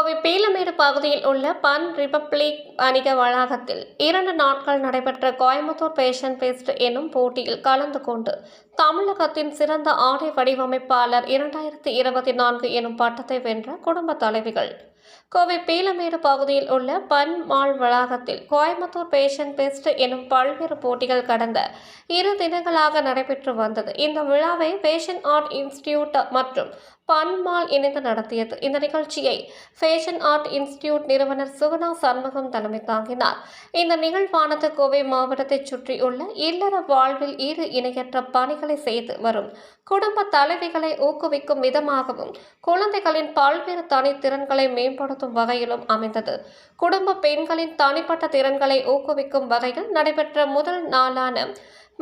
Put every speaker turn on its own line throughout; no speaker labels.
கோவை பீலமேடு பகுதியில் உள்ள பன் ரிபப்ளிக் வணிக வளாகத்தில் இரண்டு நாட்கள் நடைபெற்ற கோயம்புத்தூர் பேஷன் பேஸ்ட் எனும் போட்டியில் கலந்து கொண்டு தமிழகத்தின் சிறந்த ஆடை வடிவமைப்பாளர் இரண்டாயிரத்தி இருபத்தி நான்கு எனும் பட்டத்தை வென்ற குடும்ப தலைவிகள் கோவை பீலமேடு பகுதியில் உள்ள பன் மால் வளாகத்தில் கோயம்புத்தூர் பேஷன் பெஸ்ட் எனும் பல்வேறு போட்டிகள் கடந்த இரு தினங்களாக நடைபெற்று வந்தது. இந்த விழாவை பேஷன் ஆர்ட் இன்ஸ்டிடியூட் மற்றும் பன் மால் இணைந்து நடத்தியது. இந்த நிகழ்ச்சியை ஃபேஷன் ஆர்ட் இன்ஸ்டிடியூட் நிறுவனர் சுகுணா சண்முகம் தலைமை தாங்கினார். இந்த நிகழ்வானது கோவை மாவட்டத்தைச் சுற்றியுள்ள இல்லற வாழ்வில் ஈடு இணையற்ற பணிகளை செய்து வரும் குடும்ப தலைவிகளை ஊக்குவிக்கும் விதமாகவும் குழந்தைகளின் பல்வேறு தனித்திறன்களை மேம்படுத்தும் வகையிலும் அமைந்தது. குடும்ப பெண்களின் தனிப்பட்ட திறன்களை ஊக்குவிக்கும் வகையில் நடைபெற்ற முதல் நாளான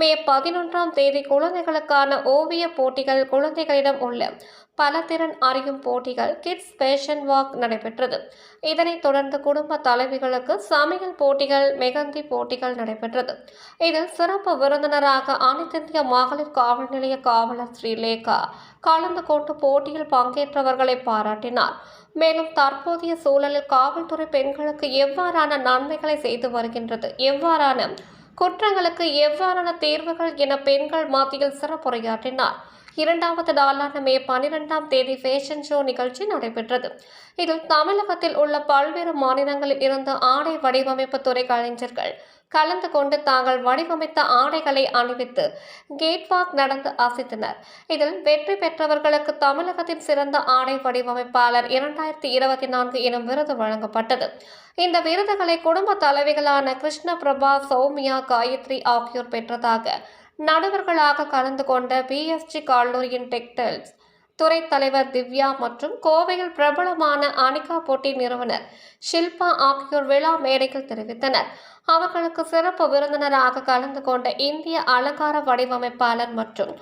மே பதினொன்றாம் தேதி குழந்தைகளுக்கான ஓவிய போட்டிகள் குழந்தைகளிடம் உள்ள பல திறன் அறியும் போட்டிகள் கிட்ஸ் பேஷன் வாக் நடைபெற்றது. இதனைத் தொடர்ந்து குடும்ப தலைவிகளுக்கு சமையல் போட்டிகள் மெகந்தி போட்டிகள் நடைபெற்றது. இதில் சிறப்பு விருந்தினராக அனைத்திந்திய மகளிர் காவல் நிலைய காவலர் ஸ்ரீலேகா கலந்து கொண்டு போட்டியில் பங்கேற்றவர்களை பாராட்டினார். மேலும் தற்போதைய சூழலில் காவல்துறை பெண்களுக்கு எவ்வாறான நன்மைகளை செய்து வருகின்றது எவ்வாறான குற்றங்களுக்கு எவ்வாறான தீர்வுகள் என பெண்கள் மத்தியில் சிறப்புரையாற்றினார். இரண்டாவது நாளான மே பனிரெண்டாம் தேதி ஃபேஷன் ஷோ நிகழ்ச்சி நடைபெற்றது. இதில் தமிழகத்தில் உள்ள பல்வேறு மாநிலங்களில் இருந்து ஆடை வடிவமைப்பு துறை கலைஞர்கள் கலந்து கொண்டு தாங்கள் வடிவமைத்த ஆடைகளை அணிவித்து கேட் வாக் நடந்து அசைத்தனர். இதில் வெற்றி பெற்றவர்களுக்கு தமிழகத்தின் சிறந்த ஆடை வடிவமைப்பாளர் இரண்டாயிரத்தி இருபத்தி நான்கு எனும் விருது வழங்கப்பட்டது. இந்த விருதுகளை குடும்ப தலைவிகளான கிருஷ்ண பிரபா சௌமியா காயத்ரி ஆகியோர் பெற்றதாக நடுவர்களாக கலந்து கொண்ட பிஎஸ்ஜி கல்லூரியின் டெக்டைல்ஸ். துறை தலைவர் திவ்யா மற்றும் கோவையில் பிரபலமான அனிகா போட்டி நிறுவனர் ஷில்பா ஆகியோர் விழா மேடையில் தெரிவித்தனர். அவர்களுக்கு சிறப்பு விருந்தினராக கலந்து கொண்ட இந்திய அலங்கார வடிவமைப்பாளர் மற்றும்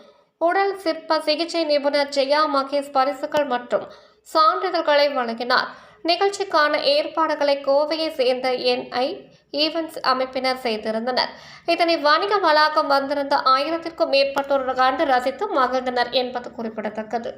உடல் சிற்ப சிகிச்சை நிபுணர் ஜெயா மகேஷ் பரிசுகள் மற்றும் சான்றிதழ்களை வழங்கினார். நிகழ்ச்சிக்கான ஏற்பாடுகளை கோவையை சேர்ந்த என்ஐ ஈவென்ட்ஸ் அமைப்பினர் செய்திருந்தனர். இதனை வணிக வளாகம் வந்திருந்த ஆயிரத்திற்கும் மேற்பட்டோர் கண்டு ரசித்து மகிழ்ந்தனர் என்பது குறிப்பிடத்தக்கது.